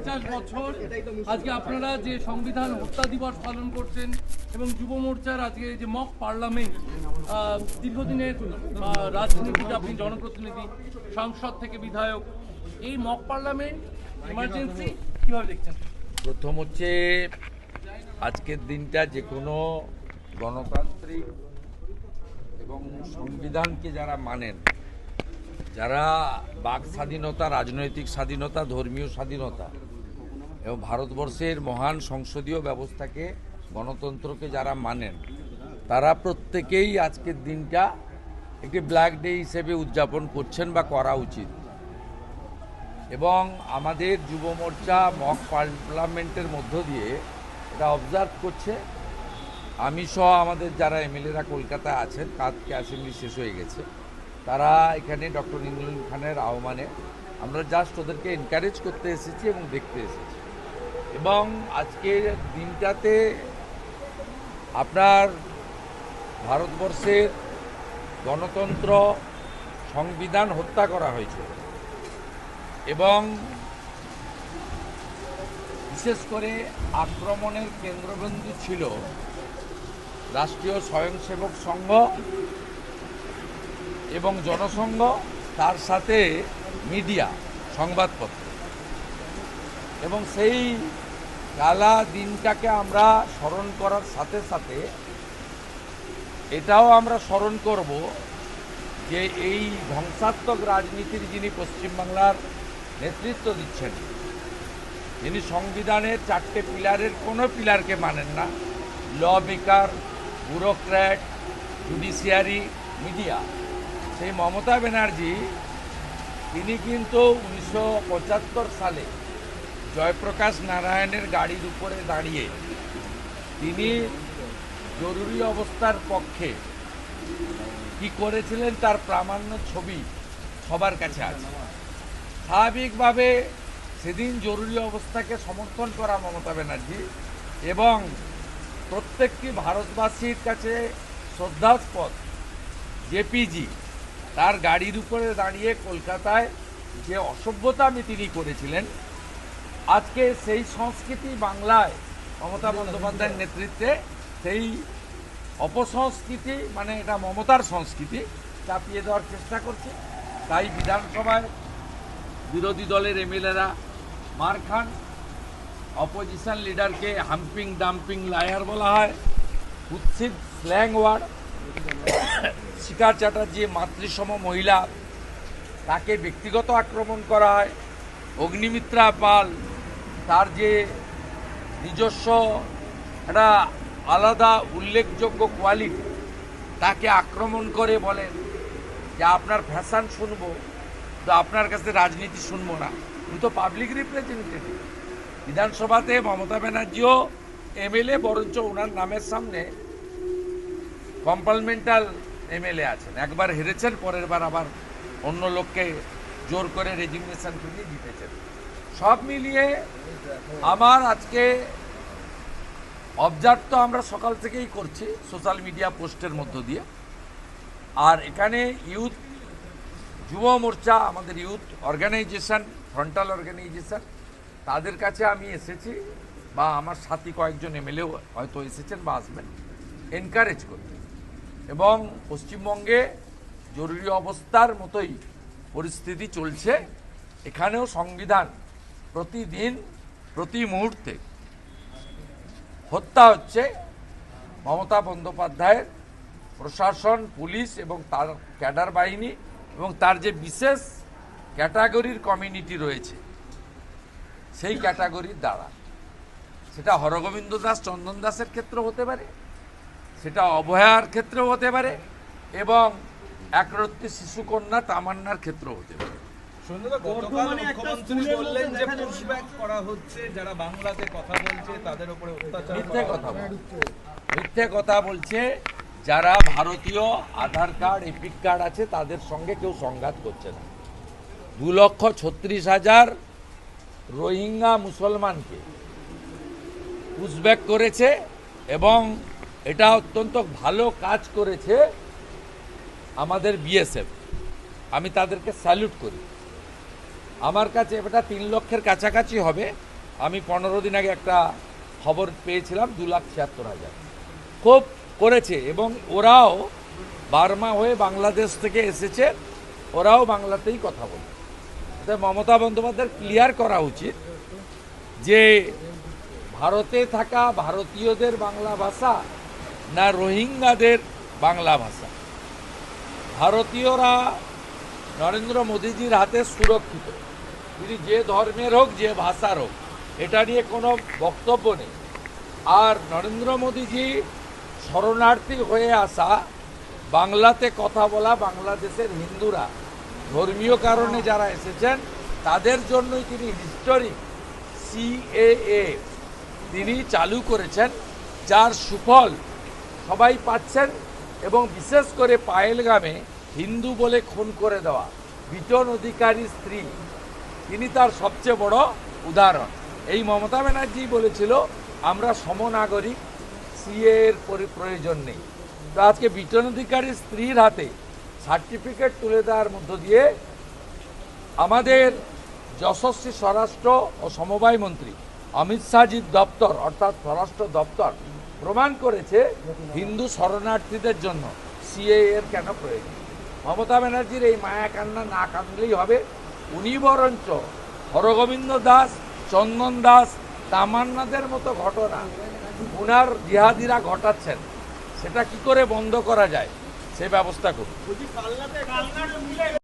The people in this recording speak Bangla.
পঞ্চাশ বছর আজকে আপনারা যে সংবিধান হত্যা দিবস পালন করছেন এবং যুব মোর্চার আজকে যে মক পার্লামেন্ট দীর্ঘদিনের রাজনীতিতে আপনি জনপ্রতিনিধি, সংসদ থেকে বিধায়ক, এই মক পার্লামেন্ট ইমার্জেন্সি কীভাবে দেখছেন? প্রথম হচ্ছে আজকের দিনটা যে কোনো গণতান্ত্রিক এবং সংবিধানকে যারা মানেন, যারা বাক স্বাধীনতা, রাজনৈতিক স্বাধীনতা, ধর্মীয় স্বাধীনতা এবং ভারতবর্ষের মহান সংসদীয় ব্যবস্থাকে গণতন্ত্রকে যারা মানেন, তারা প্রত্যেকেই আজকের দিনটা একটি ব্ল্যাক ডে হিসেবে উদযাপন করছেন বা করা উচিত। এবং আমাদের যুব মোর্চা, মক পার্লামেন্টের মধ্য দিয়ে এটা অবজার্ভ করছে। আমি সহ আমাদের যারা এমএলএরা কলকাতায় আছেন কাজকে অ্যাসেম্বলি শেষ হয়ে গেছে, তারা এখানে ডক্টর ইমরুল খানের আহ্বানে আমরা জাস্ট ওদেরকে এনকারেজ করতে এসেছি এবং দেখতে এসেছি। এবং আজকের দিনটাতে আপনার ভারতবর্ষের গণতন্ত্র সংবিধান হত্যা করা হয়েছে এবং বিশেষ করে আক্রমণের কেন্দ্রবিন্দু ছিল রাষ্ট্রীয় স্বয়ংসেবক সংঘ এবং জনসংঘ, তার সাথে মিডিয়া, সংবাদপত্র। এবং সেই কালা দিনটাকে আমরা স্মরণ করার সাথে সাথে এটাও আমরা স্মরণ করব যে এই ধ্বংসাত্মক রাজনীতির যিনি পশ্চিমবাংলার নেতৃত্ব দিচ্ছেন, যিনি সংবিধানের চারটে পিলারের কোনো পিলারকে মানেন না law maker bureaucrat judiciary media সেই মমতা ব্যানার্জি, তিনি কিন্তু উনিশশো পঁচাত্তর সালে জয়প্রকাশ নারায়ণের গাড়ির উপরে দাঁড়িয়ে তিনি জরুরি অবস্থার পক্ষে কি করেছিলেন তার প্রামাণ্য ছবি সবার কাছে আছে। স্বাভাবিকভাবে সেদিন জরুরি অবস্থাকে সমর্থন করা মমতা ব্যানার্জি এবং প্রত্যেকটি ভারতবাসীর কাছে শ্রদ্ধাস্পদ জেপিজি তার গাড়ির উপরে দাঁড়িয়ে কলকাতায় যে অসভ্যতামি তিনি করেছিলেন আজকে সেই সংস্কৃতি বাংলায় মমতা বন্দ্যোপাধ্যায়ের নেতৃত্বে সেই অপসংস্কৃতি মানে এটা মমতার সংস্কৃতি চাপিয়ে দেওয়ার চেষ্টা করছে। তাই বিধানসভায় বিরোধী দলের এমএলএরা মার খান অপোজিশন লিডারকে হাম্পিং ডাম্পিং লায়ার বলা হয় কুৎসিত স্ল্যাং ওয়ার্ড শিখা চ্যাটার্জি মাতৃসম মহিলা তাকে ব্যক্তিগত আক্রমণ করা হয় অগ্নিমিত্রা পাল তার যে নিজস্ব একটা আলাদা উল্লেখযোগ্য কোয়ালিটি তাকে আক্রমণ করে বলেন যে আপনার ফ্যাশন শুনব তো আপনার কাছে রাজনীতি শুনব না। উনি তো পাবলিক রিপ্রেজেন্টেটিভ বিধানসভাতে মমতা ব্যানার্জিও এমএলএ, বরঞ্চ ওনার নামের সামনে কম্পালমেন্টাল এমএলএ আছেন। একবার হেরেছেন, পরের বার আবার অন্য লোককে জোর করে রেজিগনেশন ফিরিয়ে জিতেছেন। সব মিলিয়ে আমার আজকে অবজার্ভ তো আমরা সকাল থেকেই করছি, সোশ্যাল মিডিয়া পোস্টের মধ্য দিয়ে। আর এখানে ইউথ, যুব মোর্চা, আমাদের ইউথ অর্গানাইজেশন, ফ্রন্টাল অর্গানাইজেশন, তাদের কাছে আমি এসেছি বা আমার সাথী কয়েকজন এমএলএও হয়তো এসেছেন বা আসবেন এনকারেজ করতে এবং পশ্চিমবঙ্গে জরুরি অবস্থার মতোই পরিস্থিতি চলছে, এখানেও সংবিধান প্রতিদিন, প্রতি মুহূর্তে। হত্যা হচ্ছে মমতা বন্দ্যোপাধ্যায়ের প্রশাসন, পুলিশ এবং তার ক্যাডার বাহিনী এবং তার যে বিশেষ ক্যাটাগরির কমিউনিটি রয়েছে, সেই ক্যাটাগরির দ্বারা। সেটা হরগোবিন্দ দাস, চন্দন দাসের ক্ষেত্রে হতে পারে, সেটা অবহেয়ার ক্ষেত্রেও হতে পারে এবং একরত্তি শিশুকন্যা তামান্নার ক্ষেত্রেও হতে পারে। বললেন মধ্যে যে দেখা যাচ্ছে- পুশব্যাক করা হচ্ছে যারা বাংলাতে কথা বলছে তাদের উপরে অত্যাচার মিথ্যে কথা বলছে। মিথ্যে কথা বলছে যারা ভারতীয় আধার কার্ড এপিক কার্ড আছে তাদের সঙ্গে কেউ সংঘাত করছে না। দু লক্ষ ছত্রিশ হাজার রোহিঙ্গা মুসলমানকে পুশব্যাক করেছে এবং এটা অত্যন্ত ভালো কাজ করেছে আমাদের বিএসএফ আমি তাদেরকে স্যালুট করি। আমার কাছে এটা তিন লক্ষের কাছাকাছি হবে। আমি পনেরো দিন আগে একটা খবর পেয়েছিলাম, দু লাখ ছিয়াত্তর হাজার। খুব করেছে এবং ওরাও বার্মা হয়ে বাংলাদেশ থেকে এসেছে, ওরাও বাংলাতেই কথা বলে। তাই মমতা বন্দ্যোপাধ্যায়ের ক্লিয়ার করা উচিত যে ভারতে থাকা ভারতীয়দের বাংলা ভাষা না রোহিঙ্গাদের বাংলা ভাষা। ভারতীয়রা নরেন্দ্র মোদীজির হাতে সুরক্ষিত। তিনি যে ধর্মের হোক, যে ভাষার হোক, এটা নিয়ে কোনো বক্তব্য নেই। আর নরেন্দ্র মোদীজি শরণার্থী হয়ে আসা, বাংলাতে কথা বলা, বাংলাদেশের হিন্দুরা ধর্মীয় কারণে যারা এসেছেন, তাদের জন্যই তিনি হিস্টোরিক সিএএ তিনি চালু করেছেন, যার সুফল সবাই পাচ্ছেন এবং বিশেষ করে পায়েলগামে হিন্দু বলে খুন করে দেওয়া। বিটন অধিকারী স্ত্রী। তিনি তার সবচেয়ে বড় উদাহরণ। এই মমতা ব্যানার্জি বলেছিল, আমরা সমনাগরিক, সিএ এর পরি- প্রয়োজন নেই। তো আজকে বিটন অধিকারী স্ত্রীর হাতে সার্টিফিকেট তুলে দেওয়ার মধ্য দিয়ে আমাদের যশস্বী স্বরাষ্ট্র ও সমবায় মন্ত্রী অমিত শাহজির দপ্তর, অর্থাৎ স্বরাষ্ট্র দপ্তর, প্রমাণ করেছে হিন্দু শরণার্থীদের জন্য সিএ এর কেন প্রয়োজন? মমতা ব্যানার্জির এই মায়া কান্না না কাঁদলেই হবে। উনি বরঞ্চ হরগোবিন্দ দাস, চন্দন দাস, তামান্নাদের মতো ঘটনা উনার জিহাদিরা ঘটাচ্ছেন। সেটা কি করে বন্ধ করা যায়? সে ব্যবস্থা করুন।